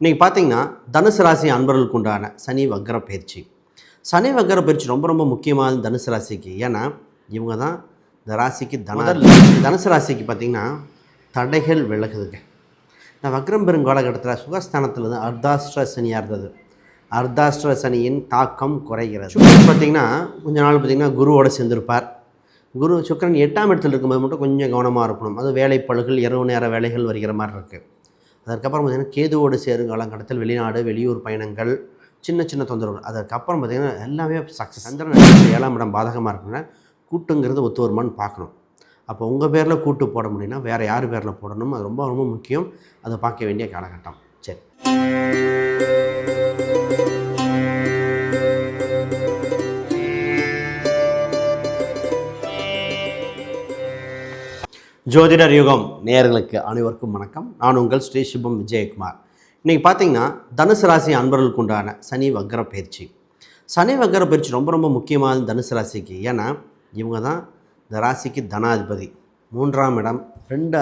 இன்றைக்கி பார்த்தீங்கன்னா தனுசு ராசி அன்பர்களுக்கு உண்டான சனி வக்கர பயிற்சி. சனி வக்கர பயிற்சி ரொம்ப ரொம்ப முக்கியமான தனுசு ராசிக்கு. ஏன்னா இவங்க தான் இந்த ராசிக்கு தன தனுசு ராசிக்கு பார்த்தீங்கன்னா தடைகள் விலகுதுங்க. இந்த வக்ரம் பெரும் காலகட்டத்தில் சுகஸ்தானத்தில் இருந்து அர்த்தாஷ்டிர சனியாக இருந்தது. அர்த்தாஷ்டிர சனியின் தாக்கம் குறைகிறது. சுக்கரன் பார்த்தீங்கன்னா கொஞ்ச நாள் பார்த்தீங்கன்னா குருவோட சேர்ந்திருப்பார். குரு சுக்கரன் எட்டாம் இடத்துல இருக்கும்போது மட்டும் கொஞ்சம் கவனமாக இருக்கணும். அது வேலைப்பழுகள் இரவு நேர வேலைகள் வருகிற மாதிரி இருக்குது அதற்கப்புறம் பார்த்திங்கன்னா கேதுவோடு சேரும் காலங்கட்டத்தில் வெளிநாடு வெளியூர் பயணங்கள் சின்ன சின்ன தொந்தரவுகள். அதற்கப்புறம் பார்த்திங்கன்னா எல்லாமே சக்ஸஸ் சந்திரன் ஏழாம் இடம் பாதகமாக இருக்குன்னா கூட்டுங்கிறது ஒத்து வருமான்னு பார்க்கணும். அப்போ உங்கள் பேரில் கூட்டு போட முடியும்னா வேறு யார் பேரில் போடணும் அது ரொம்ப ரொம்ப முக்கியம். அதை பார்க்க வேண்டிய காலகட்டம். சரி. ஜோதிடர் யுகம் நேயர்களுக்கு அனைவருக்கும் வணக்கம். நான் உங்கள் ஸ்ரீ சிவம் விஜயகுமார். இன்றைக்கி பார்த்தீங்கன்னா தனுசு ராசி அன்பர்களுக்கு உண்டான சனி வக்கர பயிற்சி. சனி வக்கர பயிற்சி ரொம்ப ரொம்ப முக்கியமானது தனுசு ராசிக்கு. ஏன்னா இவங்க தான் இந்த ராசிக்கு தனாதிபதி. மூன்றாம் இடம் ரெண்டு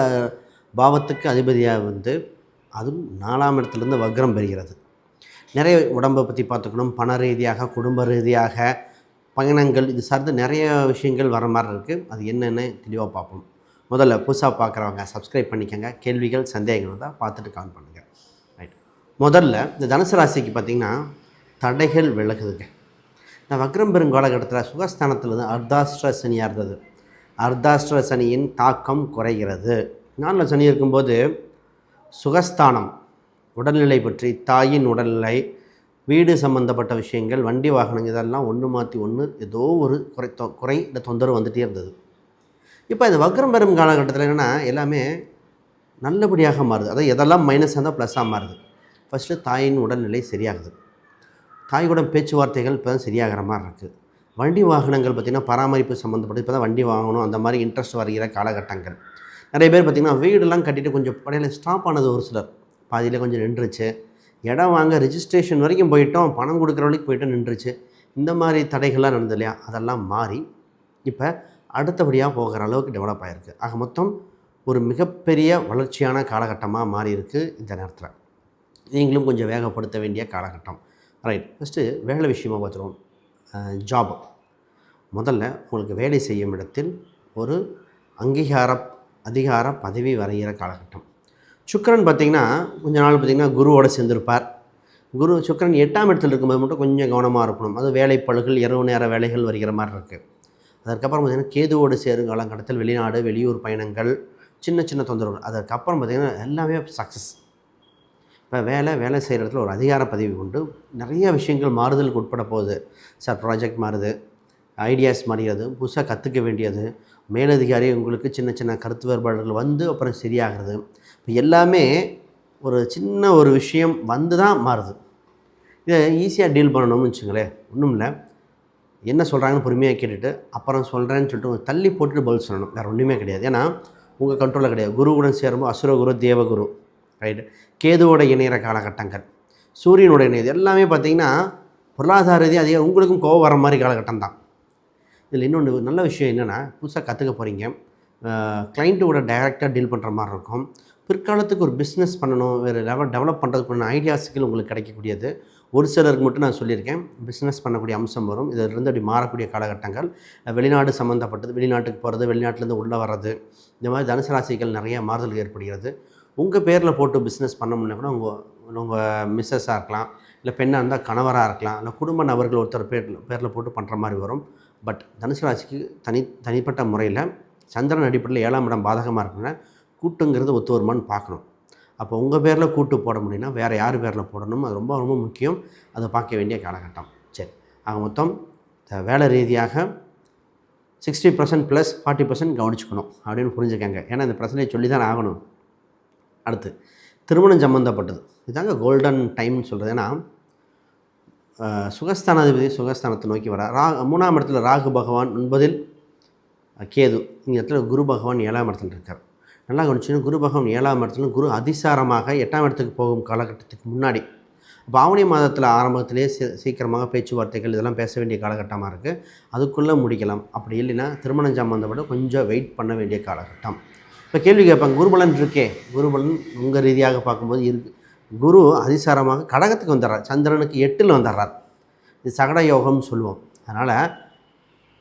பாவத்துக்கு அதிபதியாக வந்து அதுவும் நாலாம் இடத்துலேருந்து வக்ரம் பெறுகிறது. நிறைய உடம்பை பற்றி பார்த்துக்கணும். பண ரீதியாக குடும்ப ரீதியாக பயணங்கள் இது சார்ந்து நிறைய விஷயங்கள் வர மாதிரி இருக்குது அது என்னென்னு தெளிவாக பார்ப்போம். முதல்ல புதுசாக பார்க்குறவங்க சப்ஸ்கிரைப் பண்ணிக்கோங்க. கேள்விகள் சந்தேகங்கள் தான் பார்த்துட்டு கால் பண்ணுங்கள் ரைட் முதல்ல இந்த தனுசு ராசிக்கு பார்த்திங்கன்னா தடைகள் விலகுதுங்க. இந்த வக்ரம் பெரும் காலகட்டத்தில் சுகஸ்தானத்தில் இருந்து அர்த்தாஷ்டிர சனியாக இருந்தது. அர்த்தாஷ்டிர சனியின் தாக்கம் குறைகிறது. நாளில் சனி இருக்கும்போது சுகஸ்தானம் உடல்நிலை பற்றி தாயின் உடல்நிலை வீடு சம்மந்தப்பட்ட விஷயங்கள் வண்டி வாகனங்கள் இதெல்லாம் ஒன்று மாற்றி ஒன்று ஏதோ ஒரு குறை தொ- குறை இந்த தொந்தரவு வந்துகிட்டே இருந்தது. இப்போ இந்த வக்ரம் பெறும் காலகட்டத்தில் என்னென்னா எல்லாமே நல்லபடியாக மாறுது. அதாவது எதெல்லாம் மைனஸ் இருந்தால் ப்ளஸ்ஸாக மாறுது. ஃபஸ்ட்டு தாயின் உடல்நிலை சரியாகுது. தாயோட பேச்சுவார்த்தைகள் இப்போ தான் சரியாகிற மாதிரி இருக்குது வண்டி வாகனங்கள் பார்த்திங்கன்னா பராமரிப்பு சம்மந்தப்பட்டு இப்போ தான் வண்டி வாங்கணும் அந்த மாதிரி இன்ட்ரெஸ்ட் வருகிற காலகட்டங்கள். நிறைய பேர் பார்த்திங்கன்னா வீடெல்லாம் கட்டிட்டு கொஞ்சம் படையில் ஸ்டாப் ஆனது ஒரு சிலர். பாதியில் கொஞ்சம் நின்றுச்சு. இடம் வாங்க ரிஜிஸ்ட்ரேஷன் வரைக்கும் போயிட்டோம் பணம் கொடுக்குற வரைக்கும் போயிட்டோம் நின்றுச்சு. இந்த மாதிரி தடைகள்லாம் நடந்தது இல்லையா? அதெல்லாம் மாறி இப்போ அடுத்தபடியாக போகிற அளவுக்கு டெவலப் ஆகிருக்கு ஆக மொத்தம் ஒரு மிகப்பெரிய வளர்ச்சியான காலகட்டமாக மாறியிருக்கு இந்த நேரத்தில். நீங்களும் கொஞ்சம் வேகப்படுத்த வேண்டிய காலகட்டம். ரைட் ஃபஸ்ட்டு வேலை விஷயமாக பார்த்துருவோம். ஜாப் முதல்ல உங்களுக்கு வேலை செய்யும் இடத்தில் ஒரு அங்கீகார அதிகார பதவி வரைகிற காலகட்டம். சுக்கரன் பார்த்திங்கன்னா கொஞ்ச நாள் பார்த்திங்கன்னா குருவோடு சேர்ந்திருப்பார். குரு சுக்கிரன் எட்டாம் இடத்துல இருக்கும்போது மட்டும் கொஞ்சம் கவனமாக இருக்கணும். அது வேலைப்பழுகள் இரவு நேர வேலைகள் வருகிற மாதிரி இருக்குது அதற்கப்புறம் பார்த்திங்கன்னா கேதுவோடு சேரும் காலகட்டத்தில் வெளிநாடு வெளியூர் பயணங்கள் சின்ன சின்ன தொந்தரவுகள். அதற்கப்புறம் பார்த்திங்கன்னா எல்லாமே சக்ஸஸ் இப்போ வேலை வேலை செய்கிற இடத்துல ஒரு அதிகார பதவி உண்டு. நிறைய விஷயங்கள் மாறுதலுக்கு உட்பட போகுது. சார் ப்ராஜெக்ட் மாறுது. ஐடியாஸ் மாறியது புதுசாக கற்றுக்க வேண்டியது. மேலதிகாரி உங்களுக்கு சின்ன சின்ன கருத்து வேறுபாடுகள் வந்து அப்புறம் சரியாகிறது. இப்போ எல்லாமே ஒரு சின்ன ஒரு விஷயம் வந்து தான் மாறுது. இதை ஈஸியாக டீல் பண்ணணும்னு வச்சுங்களேன். ஒன்றும் இல்லை. என்ன சொல்கிறாங்கன்னு பொறுமையாக கேட்டுட்டு அப்புறம் சொல்கிறேன்னு சொல்லிட்டு தள்ளி போட்டுட்டு பதில் சொல்லணும். வேறு ஒன்றுமே கிடையாது. ஏன்னா உங்கள் கண்ட்ரோலில் கிடையாது. குருவுடன் சேரும்போது அசுரகுரு தேவகுரு ரைட்டு கேதுவோட இணையிற காலகட்டங்கள் சூரியனோட இணையது எல்லாமே பார்த்தீங்கன்னா பொருளாதார ரீதியாக அதிகம் உங்களுக்கும் கோவம் வர மாதிரி காலகட்டம் தான். இதில் இன்னொன்று நல்ல விஷயம் என்னென்னா புதுசாக கற்றுக்க போகிறீங்க கிளைண்ட்டோட டைரெக்டாக டீல் பண்ணுற மாதிரி இருக்கும். பிற்காலத்துக்கு ஒரு பிஸ்னஸ் பண்ணணும் வேறு லெவல் டெவலப் பண்ணுறதுக்குள்ள ஐடியாஸுகள் உங்களுக்கு கிடைக்கக்கூடியது. ஒரு சிலருக்கு மட்டும் நான் சொல்லியிருக்கேன். பிஸ்னஸ் பண்ணக்கூடிய அம்சம் வரும். இதிலிருந்து அப்படி மாறக்கூடிய காலகட்டங்கள் வெளிநாடு சம்மந்தப்பட்டது வெளிநாட்டுக்கு போகிறது வெளிநாட்டிலேருந்து உள்ளே வர்றது இந்த மாதிரி தனுசு ராசிகள் நிறைய மாறுதல் ஏற்படுகிறது. உங்கள் பேரில் போட்டு பிஸ்னஸ் பண்ணோம்னா கூட உங்கள் உங்கள் மிஸ்ஸஸாக இருக்கலாம் இல்லை பெண்ணாக இருந்தால் கணவராக இருக்கலாம் இல்லை குடும்ப நபர்கள் ஒருத்தர் பேரில் பேரில் போட்டு பண்ணுற மாதிரி வரும். பட் தனுசு ராசிக்கு தனி தனிப்பட்ட முறையில் சந்திரன் அடிப்படையில் ஏழாம் இடம் பாதகமாக இருக்குன்னா கூட்டுங்கிறது ஒத்து வருமான்னு பார்க்கணும். அப்போ உங்கள் பேரில் கூட்டு போட முடியும்னா வேறு யார் பேரில் போடணும் அது ரொம்ப ரொம்ப முக்கியம். அதை பார்க்க வேண்டிய காலகட்டம். சரி. ஆக மொத்தம் வேலை ரீதியாக sixty percent plus forty percent கவனிச்சுக்கணும் அப்படின்னு புரிஞ்சுக்கங்க. ஏன்னா இந்த பிரச்சனையை சொல்லி தான் ஆகணும். அடுத்து திருமணம் சம்மந்தப்பட்டது இதாங்க கோல்டன் டைம்னு சொல்கிறது ஏன்னா சுகஸ்தானாதிபதி சுகஸ்தானத்தை நோக்கி வர ரா மூணாம் இடத்துல ராகு பகவான் ஒன்பதில் கேது. இந்த இடத்துல குரு பகவான் ஏழாம் இடத்துல இருக்கார். நல்லா கவனிச்சுன்னா குரு பகவான் ஏழாம் இடத்துல குரு அதிசாரமாக எட்டாம் இடத்துக்கு போகும் காலகட்டத்துக்கு முன்னாடி. பாவனி மாதத்தில் ஆரம்பத்திலே சீ- சீக்கிரமாக பேச்சுவார்த்தைகள் இதெல்லாம் பேச வேண்டிய காலகட்டமாக இருக்குது அதுக்குள்ளே முடிக்கலாம். அப்படி இல்லைன்னா திருமணம் சம்மந்தப்பட்ட கொஞ்சம் வெயிட் பண்ண வேண்டிய காலகட்டம். இப்போ கேள்வி கேட்பாங்க குருபலன் இருக்கே? குருபலன் உங்கள் ரீதியாக பார்க்கும்போது இருக்கு. குரு அதிசாரமாக கடகத்துக்கு வந்துடுறார். சந்திரனுக்கு எட்டில் வந்துடுறார். இது சகட யோகம்னு சொல்லுவோம். அதனால்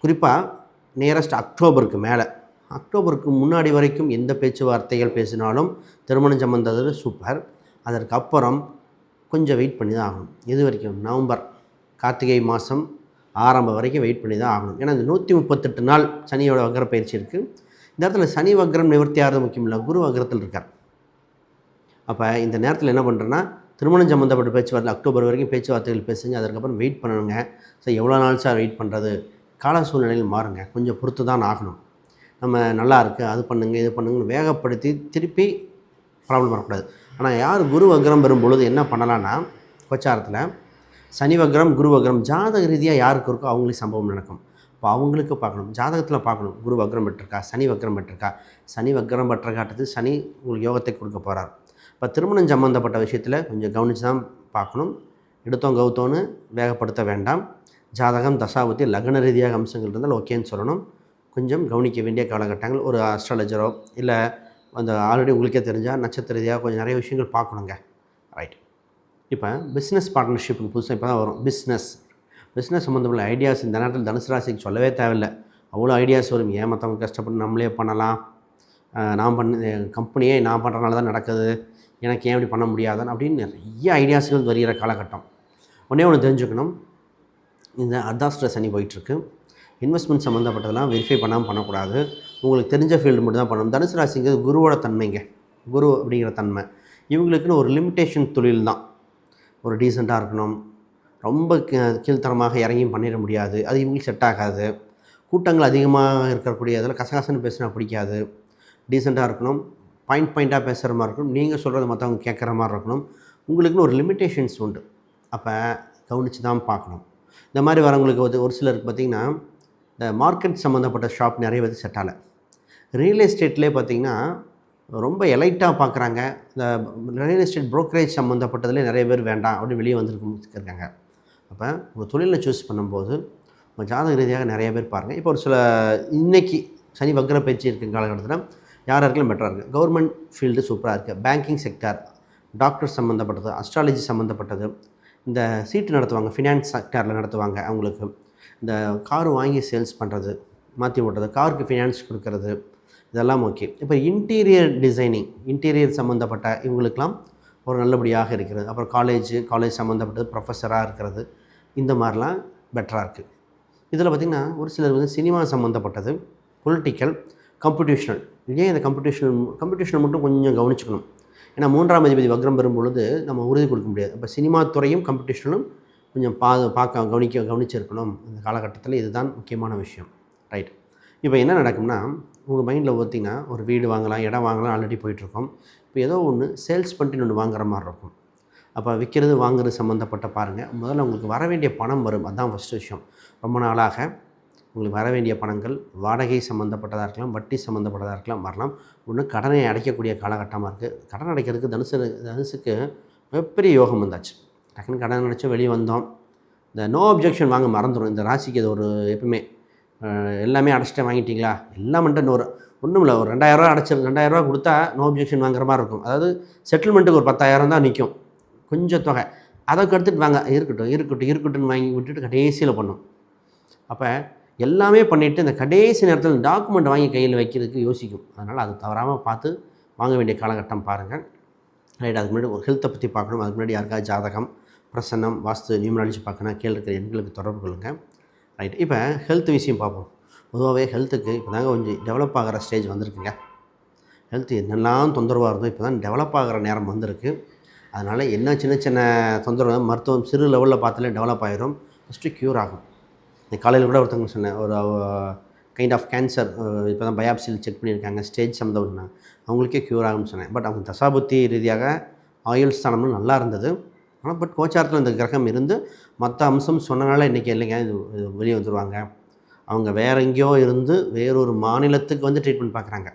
குறிப்பாக நியரஸ்ட் அக்டோபருக்கு மேலே. அக்டோபருக்கு முன்னாடி வரைக்கும் எந்த பேச்சுவார்த்தைகள் பேசினாலும் திருமணம் சம்மந்தது சூப்பர் அதற்கு அப்புறம் கொஞ்சம் வெயிட் பண்ணி தான் ஆகணும். இது வரைக்கும்? நவம்பர். கார்த்திகை மாதம் ஆரம்பம் வரைக்கும் வெயிட் பண்ணி தான் ஆகணும். ஏன்னா இந்த நூற்றி முப்பத்தெட்டு நாள் சனியோட வக்கர பயிற்சி இருக்குது இந்த இடத்துல சனி வக்ரம் நிவர்த்தி ஆகிறது முக்கியம் இல்லை. குரு வக்ரத்தில் இருக்கார். அப்போ இந்த நேரத்தில் என்ன பண்ணுறேன்னா திருமணம் சம்மந்தப்பட்ட பேச்சுவார்த்தை அக்டோபர் வரைக்கும் பேச்சுவார்த்தைகள் பேசுங்க. அதுக்கப்புறம் வெயிட் பண்ணணுங்க. சார் எவ்வளோ நாள் சார் வெயிட் பண்ணுறது கால சூழ்நிலையில் மாறுங்க. கொஞ்சம் பொறுத்து தான் ஆகணும். நம்ம நல்லா இருக்குது அது பண்ணுங்கள் இது பண்ணுங்கன்னு வேகப்படுத்தி திருப்பி ப்ராப்ளம் வரக்கூடாது. ஆனால் யார் குரு வக்ரம் வரும்பொழுது என்ன பண்ணலான்னா கோச்சாரத்தில் சனி வக்ரம் குரு வக்ரம் ஜாதக ரீதியாக யாருக்கு இருக்கோ அவங்களுக்கு சம்பவம் நடக்கும். இப்போ அவங்களுக்கு பார்க்கணும். ஜாதகத்தில் பார்க்கணும். குரு வக்ரம் பெற்றிருக்கா? சனி வக்ரம் பெற்றிருக்கா? சனி வக்ரம் பெற்ற காட்டுறது சனி உங்களுக்கு யோகத்தை கொடுக்க போகிறார் இப்போ திருமணம் சம்மந்தப்பட்ட விஷயத்தில் கொஞ்சம் கவனித்து தான் பார்க்கணும். எடுத்தோம் கவுத்தோன்னு வேகப்படுத்த வேண்டாம். ஜாதகம் தசாபத்தி லக்ன ரீதியாக அம்சங்கள் இருந்தால் ஓகேன்னு சொல்லணும். கொஞ்சம் கவனிக்க வேண்டிய காலகட்டங்கள். ஒரு அஸ்ட்ராலஜரோ இல்லை அந்த ஆல்ரெடி உங்களுக்கே தெரிஞ்சால் நட்சத்திரதியாக கொஞ்சம் நிறைய விஷயங்கள் பார்க்கணுங்க. ரைட் இப்போ பிஸ்னஸ் பார்ட்னர்ஷிப்னு புதுசாக இப்போ தான் வரும். பிஸ்னஸ் பிஸ்னஸ் சம்மந்தப்பட்ட ஐடியாஸ் இந்த நேரத்தில் தனுசு ராசிக்கு சொல்லவே தேவையில்லை. அவ்வளோ ஐடியாஸ் வரும். ஏன் மற்றவங்க கஷ்டப்பட்டு நம்மளே பண்ணலாம்? நான் பண்ண கம்பெனியே நான் பண்ணுறனால தான் நடக்குது. எனக்கு ஏன் இப்படி பண்ண முடியாதுன்னு அப்படின்னு நிறைய ஐடியாஸ்கள் வருகிற காலகட்டம். ஒன்றே ஒன்று தெரிஞ்சுக்கணும். இந்த அர்தாஸ்ட்ர சனி போயிட்டுருக்கு இன்வெஸ்ட்மெண்ட் சம்மந்தப்பட்டதெல்லாம் வெரிஃபை பண்ணாமல் பண்ணக்கூடாது. உங்களுக்கு தெரிஞ்ச ஃபீல்டு மட்டும் தான் பண்ணணும். தனுசு ராசிங்கிறது குருவோட தன்மைங்க. குரு அப்படிங்கிற தன்மை. இவங்களுக்குன்னு ஒரு லிமிட்டேஷன் தொழில் தான். ஒரு டீசெண்டாக இருக்கணும். ரொம்ப கீ- கீழ்த்தரமாக இறங்கியும் பண்ணிட முடியாது. அது இவங்களுக்கு செட் ஆகாது. கூட்டங்கள் அதிகமாக இருக்கக்கூடிய அதில் கசகசன்னு பேசினா பிடிக்காது. டீசெண்டாக இருக்கணும். பாயிண்ட் பாயிண்ட்டாக பேசுகிற மாதிரி இருக்கணும். நீங்கள் சொல்கிறத மற்றவங்க கேட்குற மாதிரி இருக்கணும். உங்களுக்குன்னு ஒரு லிமிட்டேஷன்ஸ் உண்டு. அப்போ கவனித்து தான் பார்க்கணும். இந்த மாதிரி வரவங்களுக்கு வந்து ஒரு சிலருக்கு பார்த்திங்கன்னா இந்த மார்க்கெட் சம்மந்தப்பட்ட ஷாப் நிறைய பேர் செட் ஆகலை. ரியல் எஸ்டேட்லேயே பார்த்திங்கன்னா ரொம்ப எலைட்டாக பார்க்குறாங்க. இந்த ரியல் எஸ்டேட் ப்ரோக்கரேஜ் சம்மந்தப்பட்டதுலேயே நிறைய பேர் வேண்டாம் அப்படின்னு வெளியே வந்துருக்கு அப்போ உங்கள் தொழிலை சூஸ் பண்ணும்போது உங்கள் ஜாதக ரீதியாக நிறைய பேர் பாருங்கள் இப்போ ஒரு சில இன்னைக்கு சனி வக்கிர பயிற்சி இருக்கிற காலகட்டத்தில் யார் யாருக்கெல்லாம் பெட்டராக இருக்குது கவர்மெண்ட் ஃபீல்டு சூப்பராக இருக்குது பேங்கிங் செக்டார் டாக்டர் சம்மந்தப்பட்டது அஸ்ட்ராலஜி சம்மந்தப்பட்டது. இந்த சீட்டு நடத்துவாங்க ஃபினான்ஸ் செக்டாரில் நடத்துவாங்க அவங்களுக்கு. இந்த கார் வாங்கி சேல்ஸ் பண்ணுறது மாற்றி ஓட்டுறது காருக்கு ஃபினான்ஸ் கொடுக்கறது இதெல்லாம் ஓகே இப்போ இன்டீரியர் டிசைனிங் இன்டீரியர் சம்மந்தப்பட்ட இவங்களுக்கெல்லாம் ஒரு நல்லபடியாக இருக்கிறது. அப்புறம் காலேஜ் காலேஜ் சம்மந்தப்பட்டது ப்ரொஃபஸராக இருக்கிறது. இந்த மாதிரிலாம் பெட்டராக இருக்குது இதில் பார்த்திங்கன்னா ஒரு சிலர் வந்து சினிமா சம்மந்தப்பட்டது பொலிட்டிக்கல் கம்ப்யூட்டேஷனல் ஏன் இந்த கம்ப்யூட்டேஷனல் கம்ப்யூட்டேஷனை மட்டும் கொஞ்சம் கவனிச்சுக்கணும். ஏன்னா மூன்றாம் அதிபதி வக்ரம் பெறும் பொழுது நம்ம உறுதி கொடுக்க முடியாது. இப்போ சினிமா துறையும் கம்ப்யூட்டேஷனும் கொஞ்சம் பா பார்க்க கவனிக்க கவனிச்சிருக்கணும். இந்த காலகட்டத்தில் இதுதான் முக்கியமான விஷயம். ரைட் இப்போ என்ன நடக்கும்னா உங்கள் மைண்டில் பார்த்திங்கன்னா ஒரு வீடு வாங்கலாம் இடம் வாங்கலாம் ஆல்ரெடி போயிட்டுருக்கோம். இப்போ ஏதோ ஒன்று சேல்ஸ் பண்ணிட்டு ஒன்று வாங்குற மாதிரி இருக்கும். அப்போ விற்கிறது வாங்குறது சம்மந்தப்பட்ட பாருங்கள் முதல்ல உங்களுக்கு வர வேண்டிய பணம் வரும். அதுதான் ஃபஸ்ட்டு விஷயம். ரொம்ப நாளாக உங்களுக்கு வர வேண்டிய பணங்கள் வாடகை சம்மந்தப்பட்டதாக இருக்கலாம் வட்டி சம்மந்தப்பட்டதாக இருக்கலாம் வரலாம். ஒன்று கடனை அடைக்கக்கூடிய காலகட்டமாக இருக்குது கடன் அடைக்கிறதுக்கு தனுசு தனுசுக்கு மிகப்பெரிய யோகம் வந்தாச்சு. டக்குன்னு கடன் நினச்சி வெளியே வந்தோம். இந்த நோ அப்ஜெக்ஷன் வாங்க மறந்துடும் இந்த ராசிக்கு அது ஒரு எப்பவுமே எல்லாமே அடைச்சிட்டே வாங்கிட்டீங்களா? எல்லாம் மட்டும் ஒரு ஒன்றும் இல்லை. ஒரு ரெண்டாயிரரூவா அடைச்சி ரெண்டாயிரரூவா கொடுத்தா நோ அப்ஜெக்ஷன் வாங்குற மாதிரி இருக்கும். அதாவது செட்டில்மெண்ட்டுக்கு ஒரு பத்தாயிரம் தான் நிற்கும் கொஞ்சம் தொகை. அதை எடுத்துகிட்டு வாங்க. இருக்கட்டும் இருக்கட்டும் இருக்கட்டும்னு வாங்கி விட்டுட்டு கடைசியில் பண்ணும். அப்போ எல்லாமே பண்ணிவிட்டு இந்த கடைசி நேரத்தில் டாக்குமெண்ட் வாங்கி கையில் வைக்கிறதுக்கு யோசிக்கும். அதனால் அது தவறாமல் பார்த்து வாங்க வேண்டிய காலகட்டம் பாருங்கள். ரைட் அதுக்கு முன்னாடி ஒரு ஹெல்த்தை பற்றி பார்க்கணும். அதுக்கு முன்னாடி யாருக்காவது ஜாதகம் பிரசன்னம் வாஸ்து நியூமராலஜி பார்க்கணும் கீழே இருக்கிற எண்களுக்கு தொடர்பு கொள்ளுங்கள் ரைட் இப்போ ஹெல்த் விஷயம் பார்ப்போம். பொதுவாகவே ஹெல்த்துக்கு இப்போ தாங்க கொஞ்சம் டெவலப் ஆகிற ஸ்டேஜ் வந்திருக்குங்க. ஹெல்த் என்னெல்லாம் தொந்தரவாக இருந்தோ இப்போ தான் டெவலப் ஆகிற நேரம் வந்திருக்கு. அதனால் என்ன சின்ன சின்ன தொந்தரவு மருத்துவம் சிறு லெவலில் பார்த்தாலே டெவலப் ஆகிரும் ஃபஸ்ட்டு க்யூர் ஆகும். இந்த காலையில் கூட ஒருத்தவங்க சொன்னேன். ஒரு கைண்ட் ஆஃப் கேன்சர் இப்போ தான் பயாப்சியில் செக் பண்ணியிருக்காங்க. ஸ்டேஜ் சம்மந்தம்னா அவங்களுக்கே க்யூர் ஆகும்னு சொன்னேன். பட் அவங்க தசாபுத்தி ரீதியாக ஆயுள் ஸ்தானம்னு நல்லா இருந்தது. ஆனால் பட் கோச்சாரத்தில் இந்த கிரகம் இருந்து மற்ற அம்சம் சொன்னனால இன்றைக்கி இல்லைங்க இது வெளியே வந்துடுவாங்க அவங்க வேற எங்கேயோ இருந்து வேறொரு மாநிலத்துக்கு வந்து ட்ரீட்மெண்ட் பார்க்குறாங்க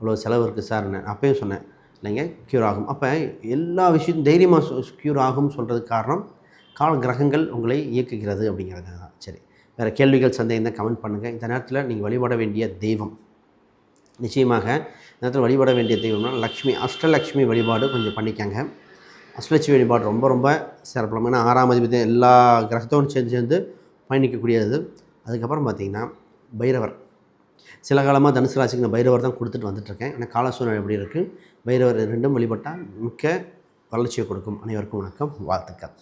அவ்வளோ செலவு இருக்குது சார்னு அப்பயும் சொன்னேன். இல்லைங்க க்யூர் ஆகும். அப்போ எல்லா விஷயத்தையும் தைரியமாக க்யூர் ஆகும்னு சொல்கிறதுக்கு காரணம் கால கிரகங்கள் உங்களை இயக்குகிறது அப்படிங்கிறது தான் சரி. வேறு கேள்விகள் சந்தேகம் தான் கமெண்ட் பண்ணுங்கள் இந்த நேரத்தில் நீங்கள் வழிபட வேண்டிய தெய்வம். நிச்சயமாக இந்த நேரத்தில் வழிபட வேண்டிய தெய்வம்னா லக்ஷ்மி அஷ்டலக்ஷ்மி வழிபாடு கொஞ்சம் பண்ணிக்கங்க. அஷ்டலட்சுமி வழிபாடு ரொம்ப ரொம்ப சிறப்பு ஏன்னா ஆறாம் அதிபதி எல்லா கிரகத்தோடு சேர்ந்து சேர்ந்து பயணிக்கக்கூடியது. அதுக்கப்புறம் பார்த்திங்கன்னா பைரவர். சில காலமாக தனுசு ராசிக்கு நான் பைரவர் தான் கொடுத்துட்டு வந்துட்டுருக்கேன். ஆனால் கால சூழ்நிலை எப்படி இருக்குது பைரவர் ரெண்டும் வழிபட்டால் மிக்க வளர்ச்சியை கொடுக்கும். அனைவருக்கும் வணக்கம். வாழ்த்துக்கள்.